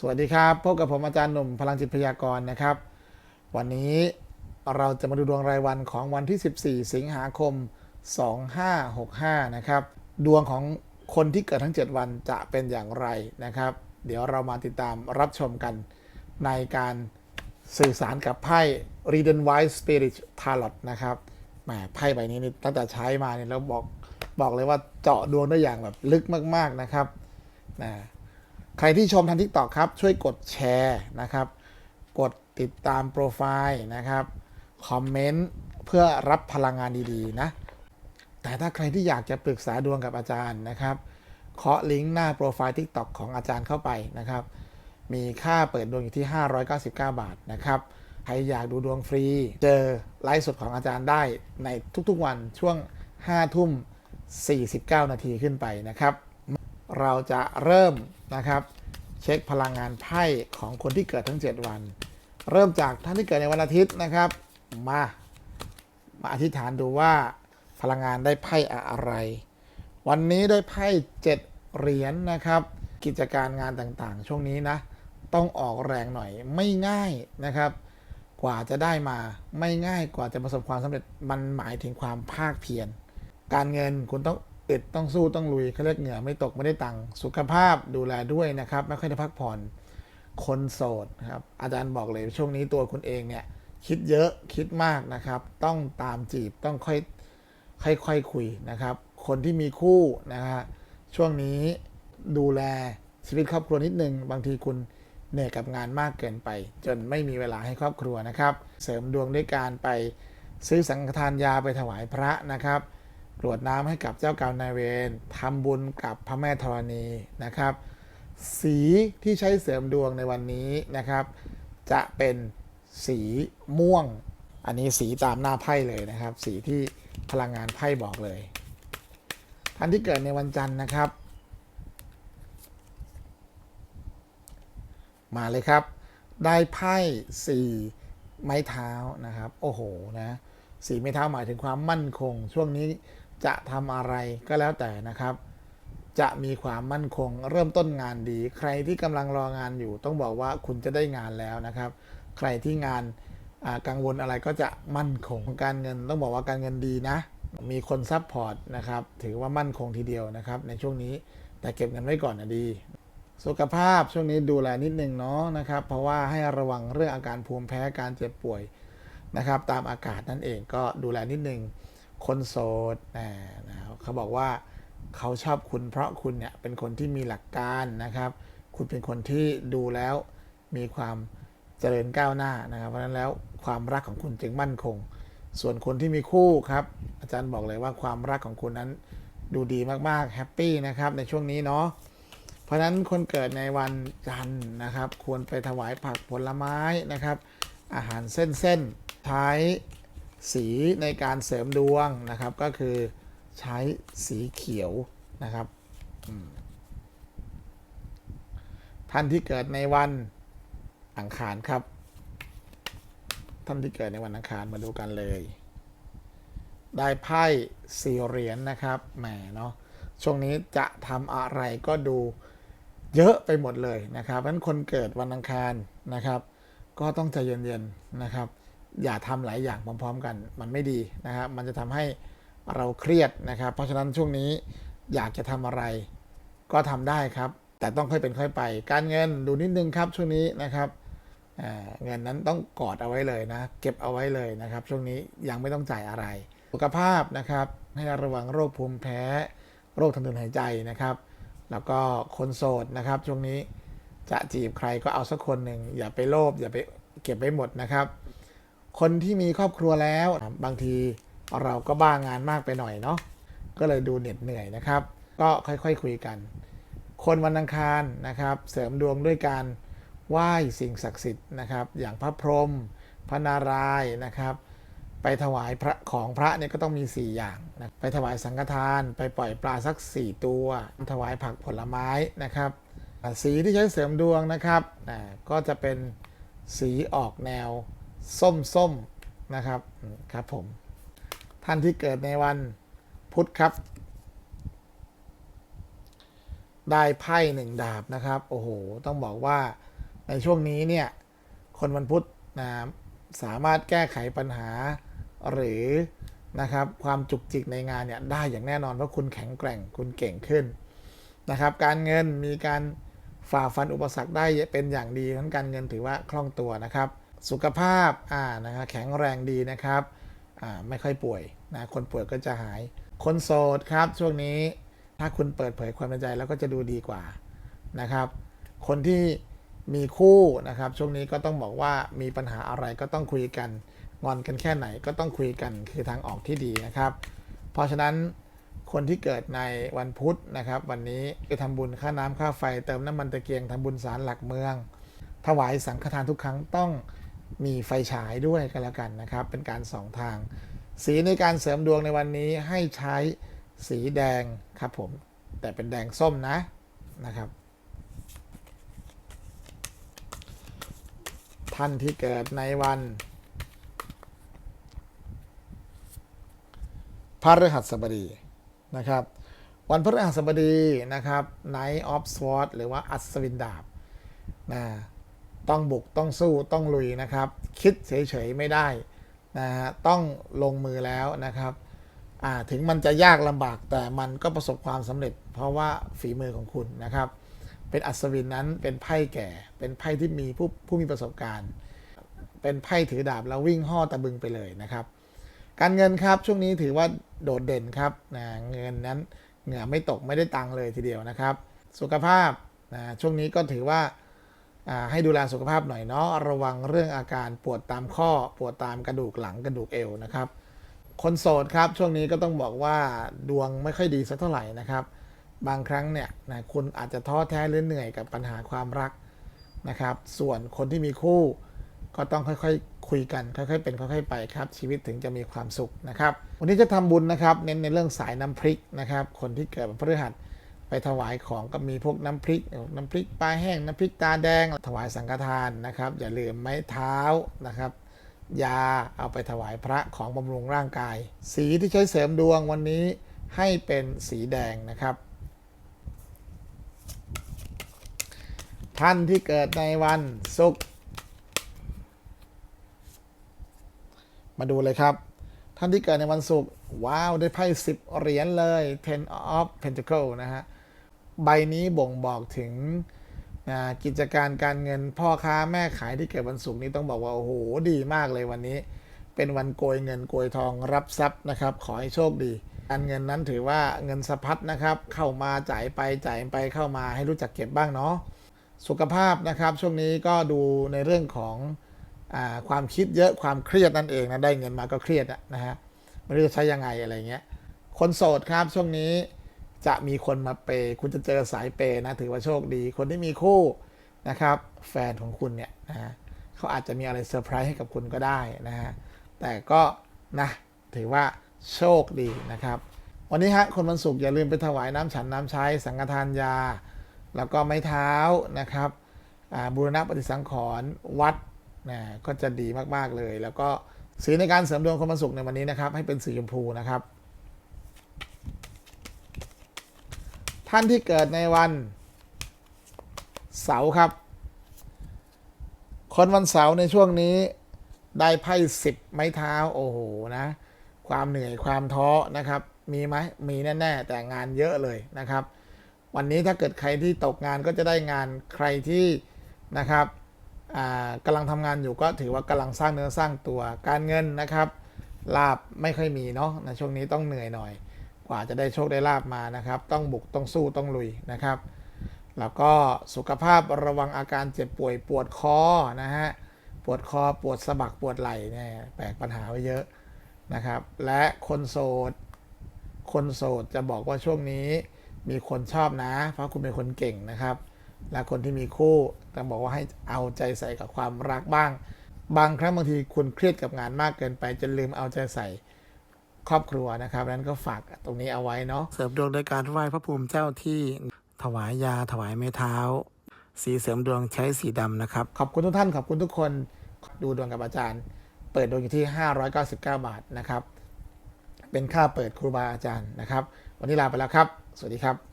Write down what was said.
สวัสดีครับพบกับผมอาจารย์หนุ่มพลังจิตพยากรณ์นะครับ วันนี้เราจะมาดูดวงรายวันของวันที่ 14 สิงหาคม 2565 นะครับ ดวงของคนที่เกิดทั้ง 7 วันจะเป็นอย่างไรนะครับ เดี๋ยวเรามาติดตามรับชมกันในการสื่อสารกับไพ่ r e d e n w i s e Spirit Tarot นะครับแหมไพ่ใบนี้นี่ตั้งแต่ใช้มาเนี่ยเราบอกบอกเลยว่าเจาะดวงได้อย่างแบบลึกมาก ๆนะครับนะ ใครที่ชมทางทิกตอกครับ ช่วยกดแชร์นะครับ กดติดตามโปรไฟล์นะครับ คอมเมนต์เพื่อรับพลังงานดีๆนะ แต่ถ้าใครที่อยากจะปรึกษาดวงกับอาจารย์นะครับ เคาะลิงก์หน้าโปรไฟล์ TikTok ของอาจารย์เข้าไปนะครับ มีค่าเปิดดวงอยู่ที่ 599 บาทนะครับใครอยากดูดวงฟรี เจอไลฟ์สดของอาจารย์ได้ในทุกๆวันช่วง 5 ทุ่ม 49 นาทีขึ้นไปนะครับ เราจะเริ่มนะครับเช็คพลังงานไพ่ของคนที่เกิดทั้ง 7 วัน เริ่มจากท่านที่เกิดในวันอาทิตย์นะครับ มา มาอธิษฐานดูว่าพลังงานได้ไพ่อะไร วันนี้ได้ไพ่เจ็ดเหรียญนะครับ กิจการงานต่างๆ ช่วงนี้นะ ต้องออกแรงหน่อยไม่ง่ายนะครับ กว่าจะได้มาไม่ง่ายกว่าจะประสบความสำเร็จมันหมายถึงความภาคเพียรการเงินคุณต้อง อึดต้องสู้ต้องลุยเขาเรียกเหงื่อไม่ตกไม่ได้ตังค์สุขภาพดูแลด้วยนะครับ ไม่ค่อยได้พักผ่อนคนโสดครับอาจารย์บอกเลยช่วงนี้ตัวคุณเองเนี่ย คิดเยอะคิดมากนะครับ ต้องตามจีบต้องค่อยค่อยๆคคุยนะครับ คนที่มีคู่นะฮะช่วงนี้ดูแลชีวิตครอบครัวนิดนึง บางทีคุณเหนื่อยกับงานมากเกินไป จนไม่มีเวลาให้ครอบครัวนะครับ เสริมดวงด้วยการไปซื้อสังฆทานยาไปถวายพระนะครับ กรวดน้ำให้กับเจ้ากรรมนายเวรทำบุญกับพระแม่ธรณีนะครับ สีที่ใช้เสริมดวงในวันนี้นะครับ จะเป็นสีม่วง อันนี้สีตามหน้าไพ่เลยนะครับ สีที่พลังงานไพ่บอกเลย ท่านที่เกิดในวันจันทร์นะครับ มาเลยครับ ได้ไพ่สี่ไม้เท้านะครับ โอ้โหนะสีไม้เท้าหมายถึงความมั่นคง ช่วงนี้ จะทำอะไรก็แล้วแต่นะครับ จะมีความมั่นคงเริ่มต้นงานดี ใครที่กำลังรองานอยู่ ต้องบอกว่าคุณจะได้งานแล้วนะครับ ใครที่งานกังวลอะไรก็จะมั่นคงการเงิน ต้องบอกว่าการเงินดีนะ มีคนซัพพอร์ตนะครับ ถือว่ามั่นคงทีเดียวนะครับ ในช่วงนี้แต่เก็บเงินไว้ก่อนนะดี สุขภาพช่วงนี้ดูแลนิดนึงเนาะนะครับ เพราะว่าให้ระวังเรื่องอาการภูมิแพ้การเจ็บป่วยนะครับ ตามอากาศนั่นเองก็ดูแลนิดนึง คนโสดนะนะครับเขาบอกว่าเขาชอบคุณเพราะคุณเนี่ยเป็นคนที่มีหลักการนะครับ คุณเป็นคนที่ดูแล้วมีความเจริญก้าวหน้านะครับเพราะฉะนั้นแล้วความรักของคุณจึงมั่นคง ส่วนคนที่มีคู่ครับ อาจารย์บอกเลยว่าความรักของคุณนั้นดูดีมากๆแฮปปี้นะครับในช่วงนี้เนาะเพราะฉะนั้นคนเกิดในวันจันทร์นะครับ ควรไปถวายผักผลไม้นะครับ อาหารเส้นๆใช้ สีในการเสริมดวงนะครับ ก็คือใช้สีเขียวนะครับท่านที่เกิดในวันอังคารครับ ท่านที่เกิดในวันอังคารมาดูกันเลย ได้ไพ่สี่เหรียญนะครับแหมเนาะช่วงนี้จะทำอะไรก็ดูเยอะไปหมดเลยนะครับเพราะฉะนั้นคนเกิดวันอังคารนะครับ ก็ต้องใจเย็นๆนะครับ อย่าทำหลายอย่างพร้อม ๆ กัน มันไม่ดีนะครับ มันจะทำให้เราเครียดนะครับ เพราะฉะนั้นช่วงนี้อยากจะทำอะไร ก็ทำได้ครับ แต่ต้องค่อยเป็นค่อยไป การเงินดูนิดนึงครับช่วงนี้นะครับเงินนั้นต้องกอดเอาไว้เลยนะ เก็บเอาไว้เลยนะครับ ช่วงนี้ยังไม่ต้องจ่ายอะไร สุขภาพนะครับ ให้ระวังโรคภูมิแพ้ โรคทางเดินหายใจนะครับ แล้วก็คนโสดนะครับ ช่วงนี้จะจีบใครก็เอาสักคนหนึ่งอย่าไปโลภอย่าไปเก็บไว้หมดนะครับ คนที่มีครอบครัวแล้ว บางทีเราก็บ้างานมากไปหน่อยเนาะก็เลยดูเหน็ดเหนื่อยนะครับ ก็ค่อยๆคคุยกัน คนวันอังคารนะครับ เสริมดวงด้วยการไหว้สิ่งศักดิ์สิทธิ์นะครับ อย่างพระพรหมพระนารายณ์นะครับ ไปถวายพระของพระเนี่ยก็ต้องมี 4 อย่างนะไปถวายสังฆทาน ไปปล่อยปลาสัก 4 ตัว ถวายผักผลไม้นะครับ สีที่ใช้เสริมดวงนะครับอ่าก็จะเป็นสีออกแนว ส้มๆนะครับครับผม ท่านที่เกิดในวันพุธครับ ได้ไพ่หนึ่งดาบนะครับ โอ้โห ต้องบอกว่าในช่วงนี้เนี่ย คนวันพุธนะสามารถแก้ไขปัญหาหรือนะครับ ความจุกจิกในงานเนี่ย ได้อย่างแน่นอนเพราะคุณแข็งแกร่งคุณเก่งขึ้นนะครับ การเงินมีการฝ่าฟันอุปสรรคได้เป็นอย่างดีทั้งการเงินถือว่าคล่องตัวนะครับ สุขภาพอ่านะครับแข็งแรงดีนะครับอ่าไม่ค่อยป่วยนะคนป่วยก็จะหาย คนโสดครับช่วงนี้ถ้าคุณเปิดเผยความในใจแล้วก็จะดูดีกว่านะครับ คนที่มีคู่นะครับ ช่วงนี้ก็ต้องบอกว่ามีปัญหาอะไรก็ต้องคุยกันงอนกันแค่ไหนก็ต้องคุยกันคือทางออกที่ดีนะครับ เพราะฉะนั้นคนที่เกิดในวันพุธนะครับ วันนี้ไปทำบุญค่าน้ำค่าไฟ เติมน้ำมันตะเกียงทำบุญสารหลักเมือง ถวายสังฆทานทุกครั้งต้อง มีไฟฉายด้วยกันแล้วกันนะครับ เป็นการสองทาง สีในการเสริมดวงในวันนี้ให้ใช้สีแดงครับผม แต่เป็นแดงส้มนะนะครับ ท่านที่เกิดในวันพฤหัสบดีนะครับ วันพฤหัสบดีนะครับ Night of Swords หรือว่าอัศวินดาบนะ ต้องบุกต้องสู้ต้องลุยนะครับ คิดเฉยๆไม่ได้นะฮะต้องลงมือแล้วนะครับอ่าถึงมันจะยากลำบากแต่มันก็ประสบความสำเร็จ เพราะว่าฝีมือของคุณนะครับ เป็นอัศวินนั้นเป็นไพ่แก่ เป็นไพ่ที่มีผู้ผู้มีประสบการณ์ เป็นไพ่ถือดาบแล้ววิ่งห่อตะบึงไปเลยนะครับ การเงินครับช่วงนี้ถือว่าโดดเด่นครับนะเงินนั้นเหงื่อไม่ตกไม่ได้ตังค์เลยทีเดียวนะครับ สุขภาพนะช่วงนี้ก็ถือว่า ให้ดูแลสุขภาพหน่อยเนาะระวังเรื่องอาการปวดตามข้อ ปวดตามกระดูกหลังกระดูกเอวนะครับ คนโสดครับช่วงนี้ก็ต้องบอกว่าดวงไม่ค่อยดีสักเท่าไหร่นะครับ บางครั้งเนี่ยนะคุณอาจจะท้อแท้หรือเหนื่อยกับปัญหาความรักนะครับ ส่วนคนที่มีคู่ก็ต้องค่อยๆคุยกันค่อยๆเป็นค่อยๆไปครับ ชีวิตถึงจะมีความสุขนะครับ วันนี้จะทำบุญนะครับ เน้นในเรื่องสายน้ำพริกนะครับ คนที่เกิดวันพฤหัส ไปถวายของก็มีพวกน้ำพริก น้ำพริกปลาแห้ง น้ำพริกตาแดง ถวายสังฆทานนะครับ อย่าลืมไม้เท้านะครับ ยาเอาไปถวายพระของบำรุงร่างกาย สีที่ใช้เสริมดวงวันนี้ให้เป็นสีแดงนะครับ ท่านที่เกิดในวันศุกร์มาดูเลยครับ ท่านที่เกิดในวันศุกร์ว้าว ได้ไพ่สิบเหรียญเลย ten of pentacle นะฮะ ใบนี้บ่งบอกถึงกิจการการเงินพ่อค้าแม่ขายที่เกิดวันศุกร์นี้ต้องบอกว่า โอ้โห ดีมากเลยวันนี้ เป็นวันโกยเงินโกยทองรับทรัพย์นะครับ ขอให้โชคดี การเงินนั้นถือว่าเงินสะพัดนะครับ เข้ามาจ่ายไปจ่ายไปเข้ามาให้รู้จักเก็บบ้างเนาะสุขภาพนะครับ ช่วงนี้ก็ดูในเรื่องของอความคิดเยอะความเครียดนั่นเองนะได้เงินมาก็เครียดนะฮะไม่รู้จะใช้ยังไงอะไรเงี้ยคนโสดครับช่วงนี้ จะมีคนมาเปย์คุณจะเจอสายเปย์นะถือว่าโชคดี คนที่มีคู่นะครับ แฟนของคุณเนี่ยนะเขาอาจจะมีอะไรเซอร์ไพรส์ให้กับคุณก็ได้นะฮะแต่ก็นะถือว่าโชคดีนะครับ วันนี้ฮะคนวันศุกร์อย่าลืมไปถวายน้ำฉันน้ำใช้สังฆทานยา แล้วก็ไม้เท้านะครับบูรณะปฏิสังขรณ์วัดนะก็จะดีมากๆเลย แล้วก็สีในการเสริมดวงคนวันศุกร์ในวันนี้นะครับ ให้เป็นสีชมพูนะครับ ท่านที่เกิดในวัน เสาร์ครับ คนวันเสาร์ในช่วงนี้ ได้ไพ่สิบไม้เท้าโอ้โหนะ ความเหนื่อยความท้อนะครับ มีไหมมีแน่ๆแต่งานเยอะเลยนะครับ วันนี้ถ้าเกิดใครที่ตกงานก็จะได้งานใครที่นะครับกำลังทำงานอยู่ก็ถือว่ากำลังสร้างเนื้อสร้างตัวการเงินนะครับลาบไม่ค่อยมีเนาะในช่วงนี้ต้องเหนื่อยหน่อย กว่าจะได้โชคได้ลาบมานะครับ ต้องบุกต้องสู้ต้องลุยนะครับ แล้วก็สุขภาพระวังอาการเจ็บป่วยปวดคอนะฮะปวดคอปวดสะบักปวดไหล่เนี่ยแบกปัญหาไว้เยอะนะครับ และคนโสด คนโสดจะบอกว่าช่วงนี้มีคนชอบนะ เพราะคุณเป็นคนเก่งนะครับ และคนที่มีคู่ต้องบอกว่าให้เอาใจใส่กับความรักบ้าง บางครั้งบางทีคุณเครียดกับงานมากเกินไปจนลืมเอาใจใส่ ครอบครัวนะครับนั้นก็ฝากตรงนี้เอาไว้เนาะเสริมดวงโดยการไหว้พระภูมิเจ้าที่ถวายยาถวายไม้เท้า สีเสริมดวงใช้สีดำนะครับ ขอบคุณทุกท่านขอบคุณทุกคนดูดวงกับอาจารย์ เปิดดวงอยู่ที่ 599 บาทนะครับ เป็นค่าเปิดครูบาอาจารย์นะครับ วันนี้ลาไปแล้วครับ สวัสดีครับ